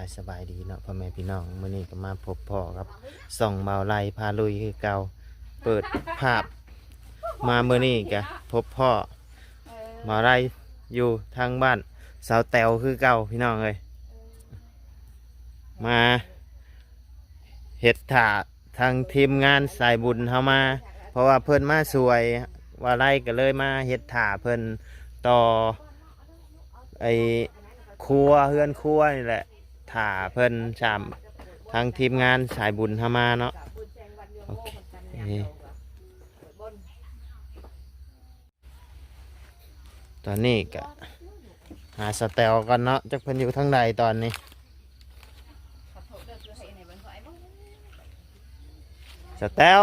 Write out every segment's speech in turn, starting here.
ายสบายดีเนาะพ่อแม่พี่น้องมื้อนี้ก็มาพบพ่อครับส่องเบาไล่พาลุยคือเก่าเปิดภาพ มามื้อนี้ก็พบพ่อเบาไล่อยู่ทางบ้านสาวแตวคือเก่าพี่น้องเอ้ยมาเฮ็ดถาทางทีมงานสายบุญเฮามา เพราะว่าเพิ่นมาสวยว่าไล่ก็เลยมาเฮ็ดถาเพิ่นต่อไอครัวเฮือนครัวนี่แหละ ถาเพิ่นชามทางทีมงานสายบุญเฮามาเนาะโอเคนี่ตอนนี้ก็หาสแตลกันเนาะจักเพิ่นอยู่ทางใดตอนนี้สแตล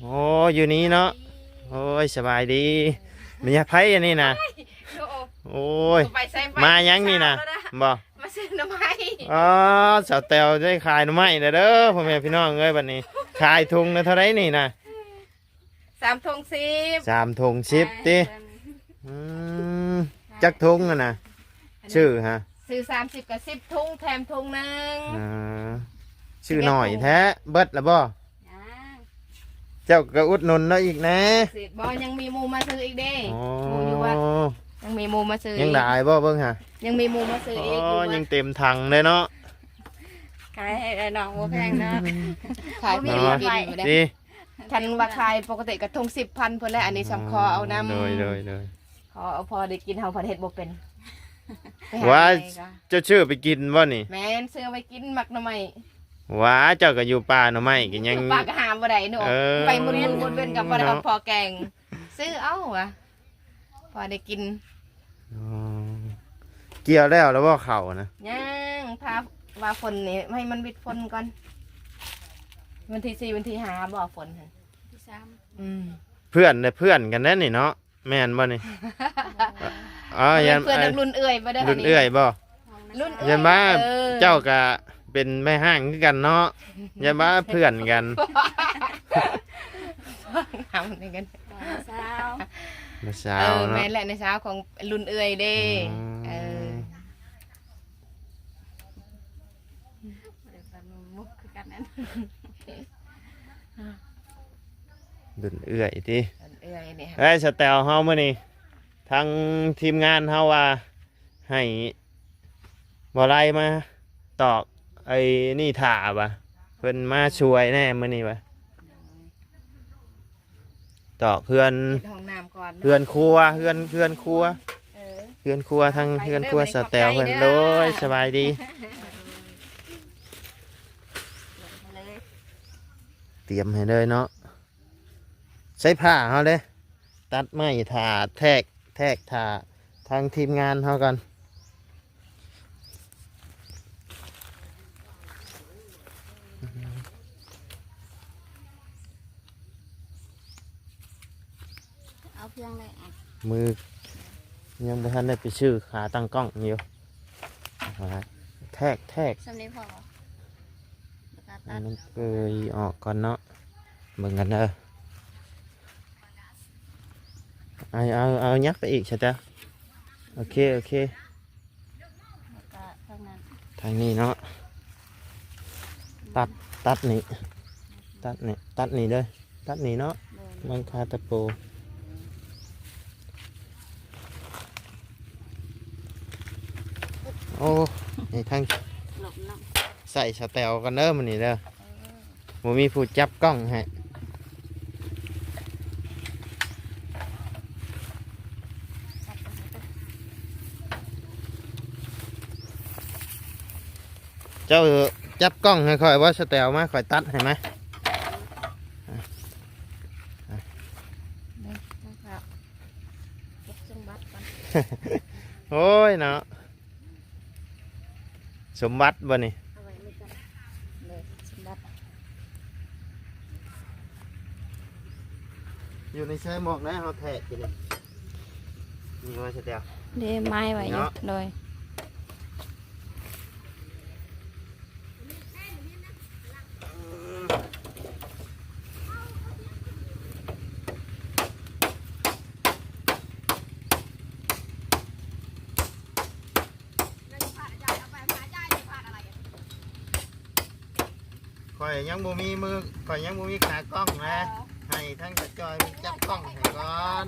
โอ้อยู่นี่เนาะโอ้ยสบายดีมีไพ่อันนี้นะโอ้ยไปใส่ไฟมายังนี่นะบ่มา ซื้อหน้ำไม้อ๋อสาวแตวได้ขายหน่อไม้เด้อเด้อพ่อแม่พี่น้องเอ้ยบัดนี้ ขายถุงนะเท่าไรนี่นะสามทงสิบสามถุงสิบติอืมจักถุงอะนะชื่อฮะซื้อสามสิบกับสิบทุงแถมทุงหนึ่งอ่าชื่อหน่อยแท้เบิดแล้วบ่เจ้าก็อุดหนุนแล้วอีกนะ สิบอยังมีหมูมาซื้ออีกเด้โอ้หมูอยู่วัด ยังมีหมูมาซื้อยังอีกได้บ่เบิ่งฮะยังมีหมูมาซื้ออ๋อีกออยู่วัดยังเต็มถังเลยเนาะขายให้ไอ้น้องบ่แพงนะขายมีไม่เนาะกินอยู่ได้ดีคันว่าขายปกติกระทงสิบพันเพิ่นแล้วอันนี้สำคอเอาน้ำเลยเลยเลยขอเอาพอได้กินเฮาพันเฮ็ดบ่เป็นไปหว่าไหนก็เจ้าชื่อไปกินบ่นี่ แม่นซื้อไว้กินหมักหน่อไม้ว้าเจ้าก็อยู่ป่าหน่อไม้ก็ยังปากก็หามบ่ได้หนูเออไปมุนมือมุนเว้นกับบ่ได้เอาเนาะพอแกง ซื้อเอาวะพอได้กินอ๋อ เกี่ยวแล้วแล้วว่าเขานะย่างพาว่าฝนนี่ให้มันวิดฝนก่อน วันที่สี่วันที่ห้าบ่ฝนหั่นที่สามอืม เพื่อนได้เพื่อนกันแน่นี่เนาะแม่นบ่นี่อ๋อยันเพื่อนนักรุ่นเอื่อยบ่ได้รุ่นเอื้อยบ่ห้องรุ่นน้ำเอื่อยยันบ้าออเจ้าก็เป็นแม่ห้างคือกันเนาะยันบ้าเพื่อนกัน ทำนี่กันสา วเมื่อเอเช้าอเนาะแม่นแหละในเช้าของรุ่นเอื่อยเด้อืมเออเดี๋ยวกันมุกคือกันนั้นรุ่นเอื้อยติรุ่นเอื่อยนี่ครับเอ้ยสแตลเฮามื้อนี้ทางทีมงานเฮาว่าให้บ่ไล่มาตอกไอ้นี่ถ่าบ่ะเพิ่นมาช่วยแน่มื้อนี้บ่ะ ตอกเพื่อนปิดห้องน้ำก่อนเพื่อนครัวเพื่อนเพื่อนครัวเออ เพื่อนครัวทางเพื่อนครัวสแตลเพิ่นขอบใจโดเด้อยสบายดีมาเลยเตรียมให้เลยเนาะใช้ผ้าเฮาเลย ตัดไม้ถ่าแทกแทกถ่าทางทีมงานเฮากัน เอาเพียงเลยอะ มือยังบ่ทันได้ไปชื่อขาตั้งกล้องอยู่เอาไว้แทกแทกสำเร็จพอแล้วก็อัตันดนั้นเกยออกก่อนเนาะเบิ่งกันเด้อเอาเอาเอายักไปอีกใช่จ้ะโอเค โอเคแล้วก็ทางนั้นทางนี้เนาะตัดตัดนี่ตัดนี่ตัดนี่เลยตัดนี่เนาะเลยลังคาตะปู โอ้นี่ทางหลบน้ใส่สแตลกันเด้อมันนี่เด้อบ่มีผู้จับกล้องให้เจ้าจับกล้องให้ค่อยว่าสแตลมาค่อยตัดให้ไหมำนะครับเก็บสมบัติก่อน โอ้ยเนาะ สมบัติบ่นี่เอาไว้ไม่กันเลยสมบัติอยู่ในใช้หมอกนะเฮาแทะกินนี่ว่าสแตลเด้ไม้ไว้อยู่เนาะโดย ข่อยยังบ่มีมือข่อยยังบ่มีขากล้องนะ ให้ทั้งกระจอยจับกล้องให้ก่อน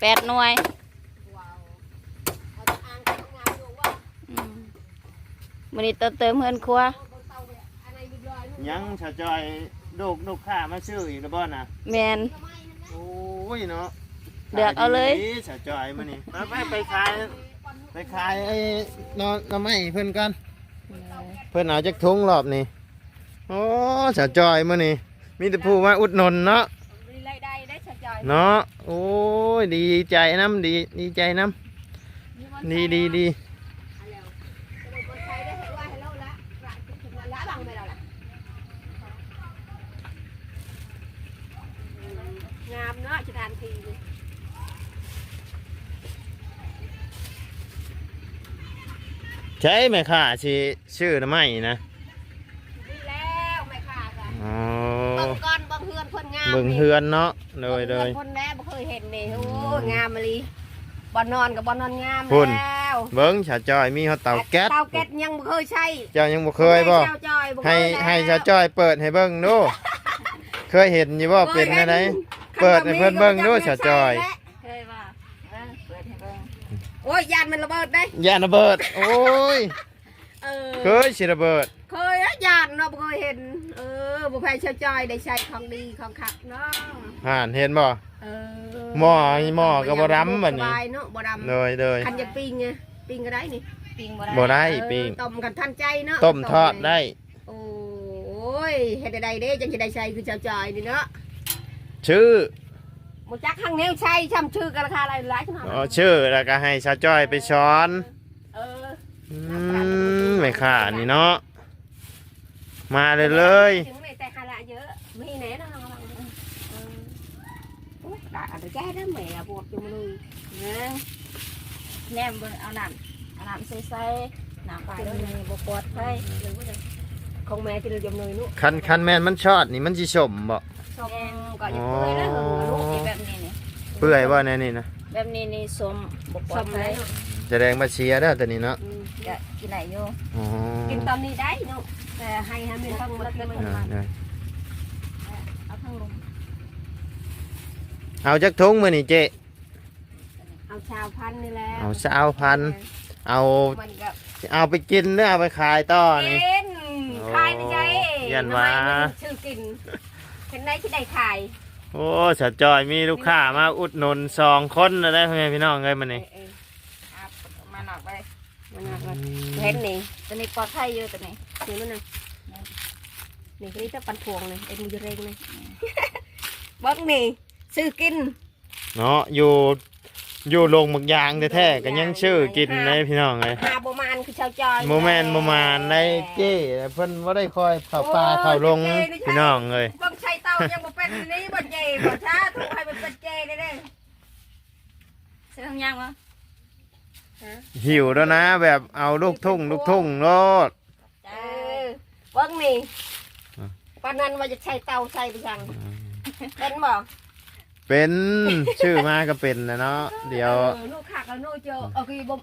แปดหน่วยอืมมื้อนี้เติมเติมเฮือนครัวยังชาจอยลูกลูกค้ามาซื้ออีกแล้วบ่น่ะแมนโอ้ยเนาะ เลือกเอาเลยขดีชาจอยมื้อนี้มาไปไปขายไปขายไอ้นอนน้ำไม้เพิ่นกัน เพิ่นเอาจักถุงรอบนี้โอ้ชาจอยมื้อนี้มีแต่ผู้มาอุดหนุนเนาะมีรายได้ได้ชะจอยเนาะโอ้ยดีใจน้ำดีดีใจน้ำดีดีดีงามเนาะจะทานที ใช่ไหมค่ะสิชื่อน้ำไม้นะดีแล้วไม่ขาดอะอ๋อเบิ่งก่อนเบิ่งเฮือนคนงามเบิ่งเฮือนเนาะเลยบิ่งเลฮือยนคนแน่บ่เคยเห็นนี่โอ้ยงามมะลีบ่นอนกับบ่นอนงามพุ่น แล้วเบิ้งชาจอยมีเขาเตาแก๊สเตาแก๊สยังบ่เคยใช้เจ้ายังบ่เคยบ่เจ้าจอยบ่เคให้ยแล้วให้ชาจอยเปิดให้เบิ้งดู เคยเห็นอยู่บ่เป็นอะไร เปิดให้เพิ่นเบิ่งดูชาจอยเคยว่าเออเปิดให้เบิ่ง โอ้ยยานมันระเบิดได้ยานระเบิด โอ้ยเออเคยสิระเบิด เคยอะยานเนาะบ่เคยเห็น เออบ่แพ้ชาวจอยได้ใช้ของดีของขักเนาะห่านเห็นบ่เออหม้อหม้อก็บ่รำบัดนี้สบายเนาะบ่รำเลยเลยคันอยากปิ้งไงปิ้งก็ได้นี่ปิงบ่ได้บ่ได้เออปิ้งต้มกันทันใจเนาะต้มทอดได้ โอ้ยเฮ็ดได้เด้จังสิได้ใช้คือชาวจอยนี่เนาะชื่อ บ่จักข้างแนวใช้ช้ำชื่อกันราคาหลายหลายขนาดอ๋อชื่อแล้วก็ให้ชาจอยไปช้อนเอออืมไม่ค่ะนี่เนาะมาเลยเลยถึงในแต่คาระเยอะมีแหน่เนาะน้องๆเออโอ้ยด่าอันแก้ได้แม่ปวดจุงเลยเออแนมเบิ่งเอาน้ำเอาน้ำใส่ใส่น้ำไปแล้วนี่บ่ปลอดภัยของแม่ที่เราจำเลยนุ๊กคันคันแมนมันชอดนี่มันสิสมบ่ ชมก็อย่าเปื่อยแล้วเหรอลูกนี่แบบนี้นี่เปื่อยบ่แน่นี่นะแบบนี้นี่สมบ่ปลชอดมภัแล้ยวแสดงมาเชียร์เด้อตัวนี้เนาะจะกินได้อยู่อ๋อกินตอนนี้ได้นุ๊กแต่ให้ให้มันต้องมากินอ่าได้เอาทั้งลงเอาจักทุงมื้อนี่เจ๊เอาชาวพันธุ์นี่แหละเอาสาวพันธุ์เอามันก็เอาไปกินหรือเอาไปขายต่อนี่กินขายนี่ใจยันว่าทำไมมันชื่อกิน เห็นได้ที่ได้ขายโอ้สะจอยมีลูกค้ามาอุดหนุนสองคนแล้วได้พ่อแม่พี่น้องเอ้ยมื้อนี้เออเอามาหนอกไปๆมันน่ะมันเห็นนี่ตัวนี้ปลอดภัยอยู่ตัวนี้นี่มันน่ะนี่คือจะปันพวงเลยเอ็นมือเรงเลยเบิ้งนี่ซื้อกิน เนาะอยู่อยู่โรงหมึกยางแท้ๆก็ยังชื่อกินเลยพี่น้องเอ้ยหาโบมานคือชาวจอยโมแมนโมมานในเจ้เพิ่นว่าได้คอยเข้าป่าเข้าลงพี่น้องเลยบังชัยเต่า ยังบ่เป็นนี่บ่เจบ่ช้าถูกให้มันเป็นเจได้เด้อซื้อทั้งย่างวะหิวแล้วนะ แบบเอาลูกทุ่งลูกทุ่งโลดเออเบิ้งนี่อะปานนั้นว่าจะใช้เต่าใส่ไปยังเป็นบ่เป็นชื่อมาก็เป็นนะเนาะเดี๋ยว ออลูกขากแล้วนู่เจอเอาคือบ่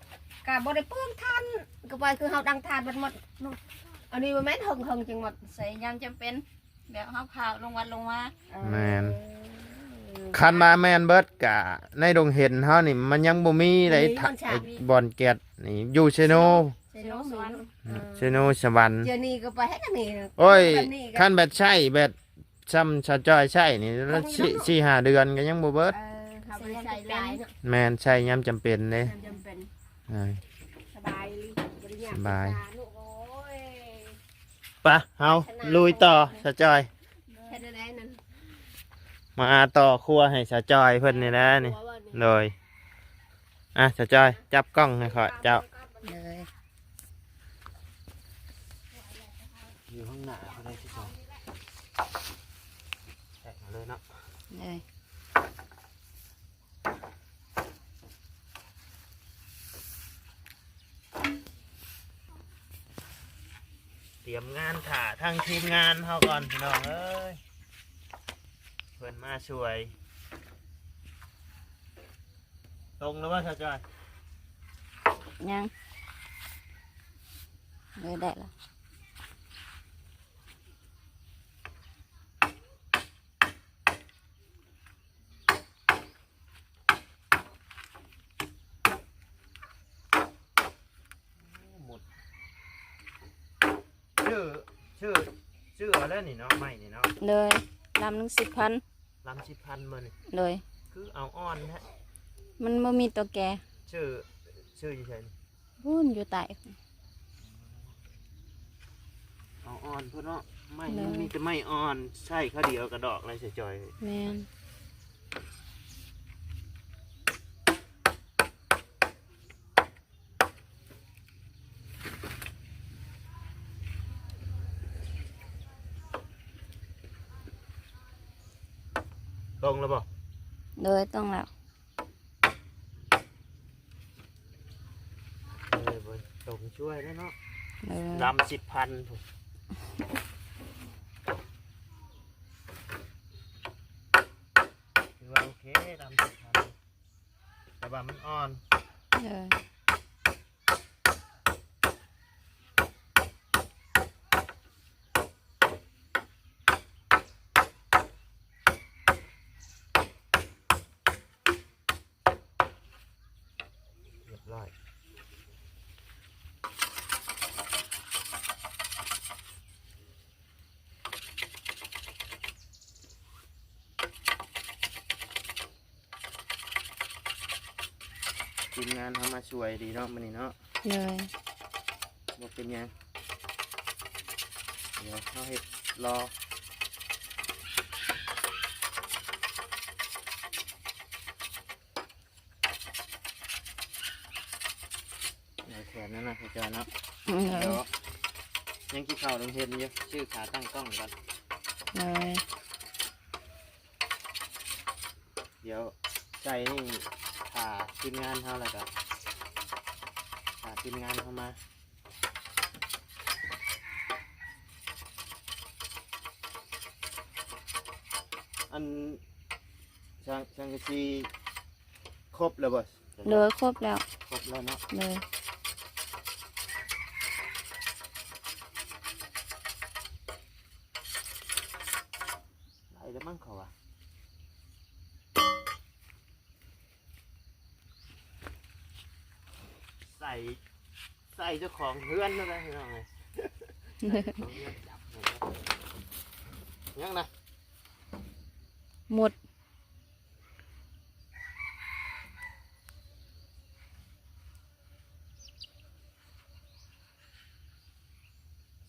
กะบ่ได้เปลืองทันก็ไปคือเฮาดังทานมันหมดนู่อันนี้บ่แม่นหึงหึงจังหมดใส่ยามจำเป็น แบบเฮาพาลงวัดลงมาแม่น คันมาแมนเบิร์ดกะในดงเห็นเฮานี่มันยังบ่มีไดทะไอ้บอลแกตนี่อยู่เชโนเซโนสวรรค์เชโนสวรรค์เจอนี่ก็ไปให้กันนี่โอ้ยแบบนี้ก็คันแบบใช่แบบซ้ำชาจ้อยใช่นี่แล้วสี่สี่ห้าเดือนก็ยังบ่เบิดเออเขาไปใส่ลายเนาะแมนใช่ยามจำเป็นเด้จำเป็นใช่สบายเลยบริญญาสบายลูกโอ้ย ปะเฮาลุยต่อชาจ้อย แค่นั้นแหละนั่นมาต่อครัวให้ชาจ้อยเพิ่นนี่แหละนี่หัวว่านี่เลยอะชาจ้อย จับกล้องให้ขอยเจ้าเลยอยู่ข้างหน้าเขาได้ที่สองแตะมาเลยเนาะ เลย เตรียมงานถ่าทางทีมงานเขาก่อนพี่น้องเอ้ยเพื่อนมาช่วยตรงแล้วว่าชาจ้อยยังเลยได้ละ หมด ชื่อชื่อชื่อเอาแล้วนี่เนาะไม่นี่เนาะเลยลำหนึ่งสิบพันลำสิบพันมือนี่เลยคือเอาอ่อนฮะมันไม่มีตัวแกชื่อชื่ออยี่เฉยนี่วุ่นอยู่ใต้เอาอ่อนเพื่อนเนาะไม่เลยมันมีแต่ไม่อ่อนใช่ข้าวเดียวกระดอกอะไรเฉยแมน ตรงแล้วบ่เลยต้องแล้วเออบ่ตรงช่วยแล้วเนาะเลยลำสิบพันถูกถือว่าโอเคลำสิบพันแต่ว่ามันอ่อนเลย ทีมงานทำมาช่วยดีเนาะมันนี่เนาะเลยบ่เป็นหยังเดี๋ยวเขาเห็ดรอในแขนนั่นนะพี่จอยเนาะเลเดี๋ยวยยังกี่เข่าลงเห็นอยู่ชื่อขาตั้งกล้องก่อนเลยเดี๋ยวใจนี่ ขาทีมงานเขาแล้วก็ขาทีมงานเข้ามาอันช่างช่างกะชีครบแล้วบ่เลยครบแล้ว ครบแล้วเนาะ เลย ไหลแล้วมั้งเขาอะใส่ใส่เจ้าของเพื่อนนั่นแหละพี่น้องเลยเอาเรื่องจับหน่อยครับยังนะหมด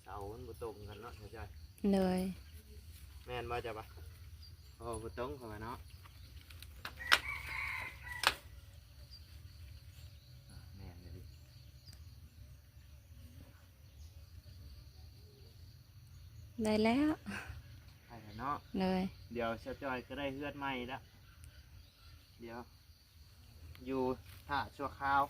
เสามันบ่ตรงกันเนาะเข้าใจเลยแม่นบ่จะปะโอ้บ่ตรงเข้ามาเนาะอะแม่นเลยดิ ได้แล้วใช่แล้วเนาะ เลยเดี๋ยวเชาจอยก็ได้เฮือดใหม่ละเดี๋ยว อยู่ท่าชั่วคราว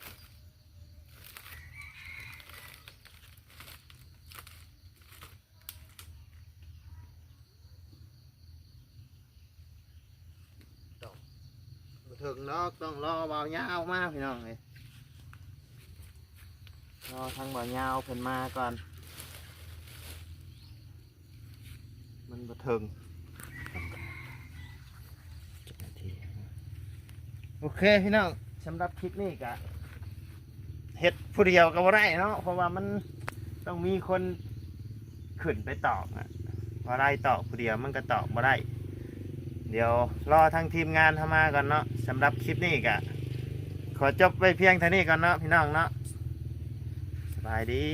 ต้องบ่ถึงเนาะต้องรอเบายาวมากพี่น้องเลยรอทางเบายาวเพิ่นมาก่อน มันบ่ถึงโอเคพี่น้องสำหรับคลิปนี้กะเฮ็ดผู้เดียวก็บ่ได้เนาะเพราะว่ามันต้องมีคนขึ้นไปตอกอะพอได้ตอกผู้เดียวมันก็ตอกบ่ได้ เดี๋ยวรอทางทีมงานเข้ามาก่อนเนาะสำหรับคลิปนี้กะขอจบไปเพียงเท่านี้ก่อนเนาะพี่น้องเนาะสบายดี